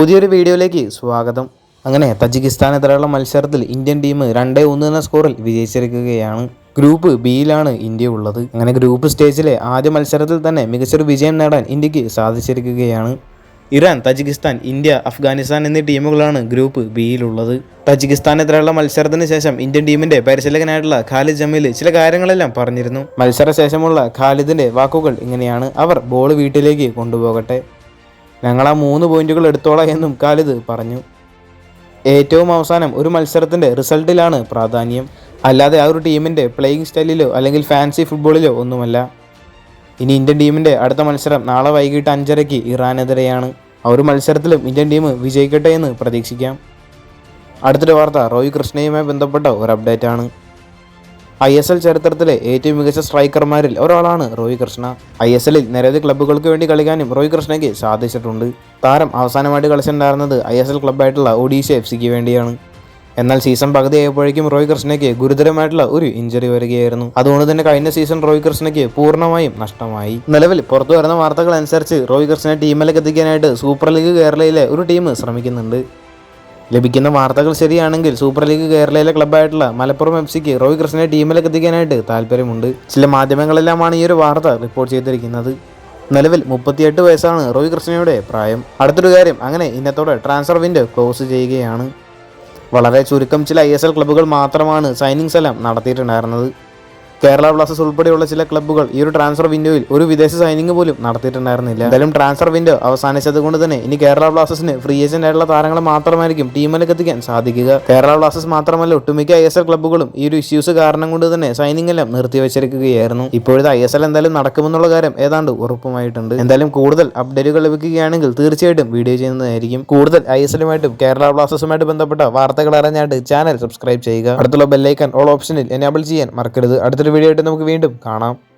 പുതിയൊരു വീഡിയോയിലേക്ക് സ്വാഗതം. അങ്ങനെ തജിക്കിസ്ഥാനെതിരെയുള്ള മത്സരത്തിൽ ഇന്ത്യൻ ടീം രണ്ടേ ഒന്ന് എന്ന സ്കോറിൽ വിജയിച്ചിരിക്കുകയാണ്. ഗ്രൂപ്പ് ബിയിലാണ് ഇന്ത്യ ഉള്ളത്. അങ്ങനെ ഗ്രൂപ്പ് സ്റ്റേജിലെ ആദ്യ മത്സരത്തിൽ തന്നെ മികച്ചൊരു വിജയം നേടാൻ ഇന്ത്യയ്ക്ക് സാധിച്ചിരിക്കുകയാണ്. ഇറാൻ തജിക്കിസ്ഥാൻ ഇന്ത്യ അഫ്ഗാനിസ്ഥാൻ എന്നീ ടീമുകളാണ് ഗ്രൂപ്പ് ബിയിലുള്ളത്. തജിക്കിസ്ഥാനെതിരെയുള്ള മത്സരത്തിന് ശേഷം ഇന്ത്യൻ ടീമിന്റെ പരിശീലകനായിട്ടുള്ള ഖാലിദ് ജമീൽ ചില കാര്യങ്ങളെല്ലാം പറഞ്ഞിരുന്നു. മത്സര ശേഷമുള്ള ഖാലിദിന്റെ വാക്കുകൾ ഇങ്ങനെയാണ്. അവർ ബോൾ വീട്ടിലേക്ക് കൊണ്ടുപോകട്ടെ. ഞങ്ങൾ ആ മൂന്ന് പോയിന്റുകൾ എടുത്തോളാം എന്നും ഖാലിദ് പറഞ്ഞു. ഏറ്റവും അവസാനം ഒരു മത്സരത്തിന്റെ റിസൾട്ടിലാണ് പ്രാധാന്യം. അല്ലാതെ ആ ഒരു ടീമിന്റെ പ്ലേയിങ് സ്റ്റൈലിലോ അല്ലെങ്കിൽ ഫാൻസി ഫുട്ബോളിലോ ഒന്നുമല്ല. ഇനി ഇന്ത്യൻ ടീമിന്റെ അടുത്ത മത്സരം നാളെ വൈകിട്ട് അഞ്ചരയ്ക്ക് ഇറാനെതിരെയാണ്. ആ ഒരു മത്സരത്തിലും ഇന്ത്യൻ ടീം വിജയിക്കട്ടെ എന്ന് പ്രതീക്ഷിക്കാം. അടുത്തൊരു വാർത്ത റോയ് കൃഷ്ണയുമായി ബന്ധപ്പെട്ട ഒരു അപ്ഡേറ്റ് ആണ്. ഐ എസ് എൽ ചരിത്രത്തിലെ ഏറ്റവും മികച്ച സ്ട്രൈക്കർമാരിൽ ഒരാളാണ് റോയ് കൃഷ്ണ. ഐ എസ് എല്ലിൽ നിരവധി ക്ലബ്ബുകൾക്ക് വേണ്ടി കളിക്കാനും റോയ് കൃഷ്ണയ്ക്ക് സാധിച്ചിട്ടുണ്ട്. താരം അവസാനമായിട്ട് കളിച്ചിട്ടുണ്ടായിരുന്നത് ഐ എസ് എൽ ക്ലബ്ബായിട്ടുള്ള ഒഡീഷ എഫ് സിക്ക് വേണ്ടിയാണ്. എന്നാൽ സീസൺ പകുതിയായപ്പോഴേക്കും റോയ് കൃഷ്ണയ്ക്ക് ഗുരുതരമായിട്ടുള്ള ഒരു ഇഞ്ചറി വരികയായിരുന്നു. അതുകൊണ്ട് തന്നെ കഴിഞ്ഞ സീസൺ റോയ് കൃഷ്ണയ്ക്ക് പൂർണമായും നഷ്ടമായി. നിലവിൽ പുറത്തു വരുന്ന വാർത്തകൾ അനുസരിച്ച് റോയ് കൃഷ്ണനെ ടീമിലേക്ക് എത്തിക്കാനായിട്ട് സൂപ്പർ ലീഗ് കേരളയിലെ ഒരു ടീം ശ്രമിക്കുന്നുണ്ട്. ലഭിക്കുന്ന വാർത്തകൾ ശരിയാണെങ്കിൽ സൂപ്പർ ലീഗ് കേരളയിലെ ക്ലബ്ബായിട്ടുള്ള മലപ്പുറം എഫ് സിക്ക് റോയ് കൃഷ്ണനെ ടീമിലേക്ക് എത്തിക്കാനായിട്ട് താല്പര്യമുണ്ട്. ചില മാധ്യമങ്ങളെല്ലാമാണ് ഈ ഒരു വാർത്ത റിപ്പോർട്ട് ചെയ്തിരിക്കുന്നത്. നിലവിൽ മുപ്പത്തിയെട്ട് വയസ്സാണ് റോയ് കൃഷ്ണയുടെ പ്രായം. അടുത്തൊരു കാര്യം അങ്ങനെ ഇന്നത്തോടെ ട്രാൻസ്ഫർ വിൻഡോ ക്ലോസ് ചെയ്യുകയാണ്. വളരെ ചുരുക്കം ചില ഐ എസ് എൽ ക്ലബ്ബുകൾ മാത്രമാണ് സൈനിങ്സ് എല്ലാം നടത്തിയിട്ടുണ്ടായിരുന്നത്. കേരള ബ്ലാസ്റ്റേഴ്സ് ഉൾപ്പെടെയുള്ള ചില ക്ലബ്ബുകൾ ഈ ഒരു ട്രാൻസ്ഫർ വിൻഡോയിൽ ഒരു വിദേശ സൈനിങ് പോലും നടത്തിയിട്ടുണ്ടായിരുന്നില്ല. എന്തായാലും ട്രാൻസ്ഫർ വിൻഡോ അവസാനിച്ചത് കൊണ്ട് തന്നെ ഇനി കേരള ബ്ലാസ്റ്റേഴ്സിന് ഫ്രീ ഏജന്റ് ആയിട്ടുള്ള താരങ്ങളെ മാത്രമായിരിക്കും ടീമിലേക്ക് എത്തിക്കാൻ സാധിക്കുക. കേരള ബ്ലാസ്റ്റേഴ്സ് മാത്രമല്ല ഒട്ടുമിക്ക ഐ എസ് എൽ ക്ലബ്ബുകളും ഈ ഒരു ഇഷ്യൂസ് കാരണം കൊണ്ട് തന്നെ സൈനിങ് എല്ലാം നിർത്തിവെച്ചിരിക്കുകയായിരുന്നു. ഇപ്പോഴത്തെ ഐ എസ് എൽ എന്തായാലും നടക്കുമെന്നുള്ള കാര്യം ഏതാണ്ട് ഉറപ്പുമായിട്ടുണ്ട്. എന്തായാലും കൂടുതൽ അപ്ഡേറ്റുകൾ ലഭിക്കുകയാണെങ്കിൽ തീർച്ചയായിട്ടും വീഡിയോ ചെയ്യുന്നതായിരിക്കും. കൂടുതൽ ഐ എസ് എല്ലുമായിട്ടും കേരള ബ്ലാസ്റ്റേഴ്സുമായിട്ട് ബന്ധപ്പെട്ട വാർത്തകൾ അറിഞ്ഞായിട്ട് ചാനൽ സബ്സ്ക്രൈബ് ചെയ്യുക. അടുത്തുള്ള ബെല്ലൈക്കൻ ഓൾ ഓപ്ഷനിൽ എനേബിൾ ചെയ്യാൻ മറക്കരുത്. അടുത്തൊരു വീഡിയോ ആയിട്ട് നമുക്ക് വീണ്ടും കാണാം.